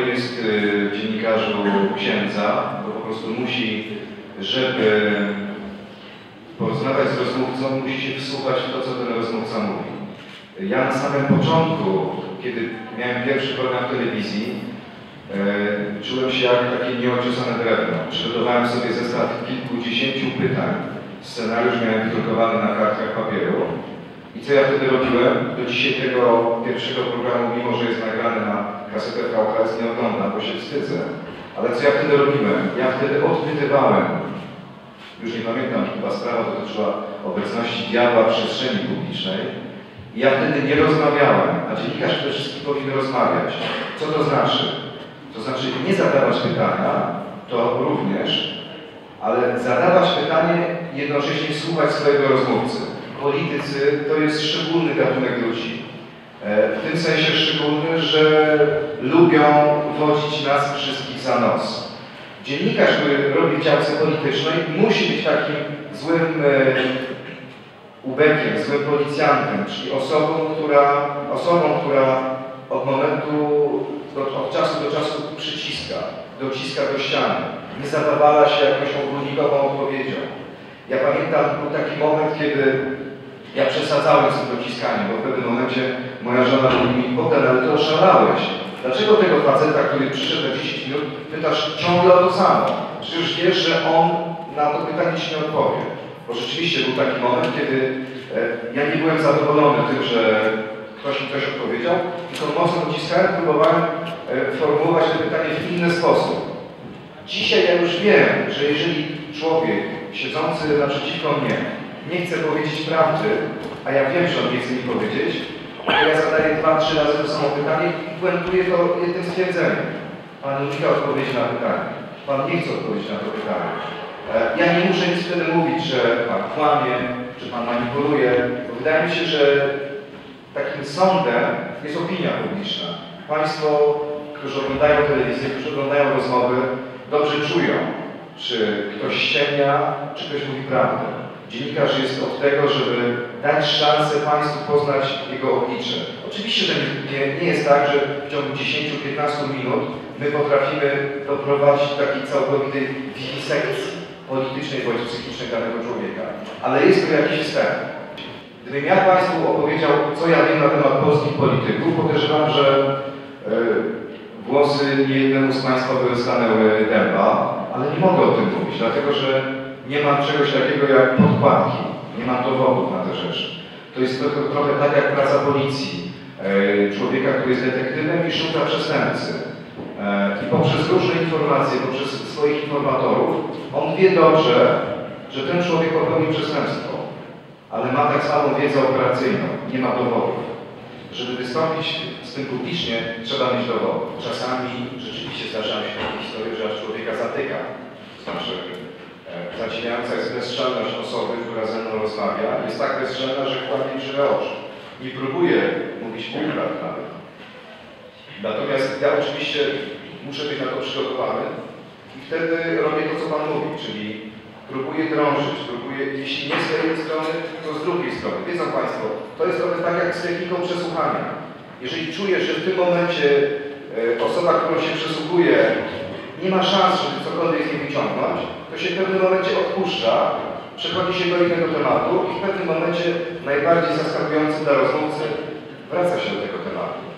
jest y, w dziennikarzu księdza, bo po prostu musi, żeby porozmawiać z rozmówcą, musi się wsłuchać w to, co ten rozmówca mówi. Ja na samym początku, kiedy miałem pierwszy program w telewizji, e, czułem się jak takie nieociosane drewno. Przygotowałem sobie zestaw kilkudziesięciu pytań. Scenariusz miałem wydrukowany na kartkach papieru. I co ja wtedy robiłem? Do dzisiaj tego pierwszego programu, mimo że jest nagrany na kasetę VHS, nie oglądam, bo się wstydzę. Ale co ja wtedy robiłem? Ja wtedy odpytywałem. Już nie pamiętam, chyba sprawa dotyczyła obecności diabła w przestrzeni publicznej. I ja wtedy nie rozmawiałem, a dziennikarz przede wszystkim powinien rozmawiać. Co to znaczy? To znaczy nie zadawać pytania, to również, ale zadawać pytanie jednocześnie słuchać swojego rozmówcy. Politycy to jest szczególny gatunek ludzi. E, W tym sensie szczególny, że lubią wodzić nas wszystkich za nos. Dziennikarz, który robi w działce politycznej, musi być takim złym e, ubekiem, złym policjantem, czyli osobą, która, osobą, która od momentu, od czasu do czasu przyciska, dociska do ściany, nie zadawala się jakąś ogólnikową odpowiedzią. Ja pamiętam, był taki moment, kiedy ja przesadzałem z tym dociskaniem, bo w pewnym momencie moja żona mówi mi, Bogdan, ale to oszalałeś. Dlaczego tego faceta, który przyszedł na 10 minut, pytasz ciągle o to samo? Przecież wiesz, że on na to pytanie ci nie odpowie. Bo rzeczywiście był taki moment, kiedy e, ja nie byłem zadowolony tym, że ktoś mi coś odpowiedział, tylko mocno dociskałem, próbowałem e, formułować to pytanie w inny sposób. Dzisiaj ja już wiem, że jeżeli człowiek siedzący naprzeciwko mnie nie chce powiedzieć prawdy, a ja wiem, że on nie chce mi powiedzieć, to ja zadaję dwa, trzy razy to samo pytanie i puentuję to jednym stwierdzeniem. Pan unika odpowiedzi na pytanie. Pan nie chce odpowiedzieć na to pytanie. E, Ja nie muszę nic wtedy mówić, że Pan kłamie, że Pan manipuluje, bo wydaje mi się, że takim sądem jest opinia publiczna. Państwo, którzy oglądają telewizję, którzy oglądają rozmowy, dobrze czują, czy ktoś ściemnia, czy ktoś mówi prawdę. Dziennikarz jest od tego, żeby dać szansę Państwu poznać jego oblicze. Oczywiście, że nie, nie jest tak, że w ciągu 10-15 minut my potrafimy doprowadzić do takiej całkowitej politycznej bądź psychicznej danego człowieka. Ale jest to jakiś wstęp. Gdybym ja Państwu opowiedział, co ja wiem na temat polskich polityków, podejrzewam, że e, włosy niejednemu z Państwa by stanęły dęba, ale nie mogę o tym mówić, dlatego że nie mam czegoś takiego jak podkładki, nie mam dowodów na te rzeczy. To jest trochę, trochę tak jak praca policji, e, człowieka, który jest detektywem i szuka przestępcy. E, I poprzez różne informacje, poprzez swoich informatorów, on wie dobrze, że ten człowiek popełnił przestępstwo, ale ma tak samą wiedzę operacyjną, nie ma dowodów. Żeby wystąpić z tym publicznie, trzeba mieć dowody. Czasami rzeczywiście zdarzają się takie historie, że aż człowieka zatyka. Znaczy, zadziwiająca jest bezstrzelność osoby, która ze mną rozmawia. Jest tak bezstrzelna, że kładnie żywe oczy. Nie próbuje mówić półprawd nawet. Natomiast ja oczywiście muszę być na to przygotowany i wtedy robię to, co Pan mówi, czyli próbuję drążyć, próbuję, jeśli nie z jednej strony, to z drugiej strony. Wiedzą Państwo, to jest trochę tak jak z techniką przesłuchania. Jeżeli czujesz, że w tym momencie e, osoba, którą się przesłuchuje, nie ma szans, żeby cokolwiek z niej wyciągnąć, to się w pewnym momencie odpuszcza, przechodzi się do innego tematu i w pewnym momencie najbardziej zaskakujący dla rozmówcy wraca się do tego tematu.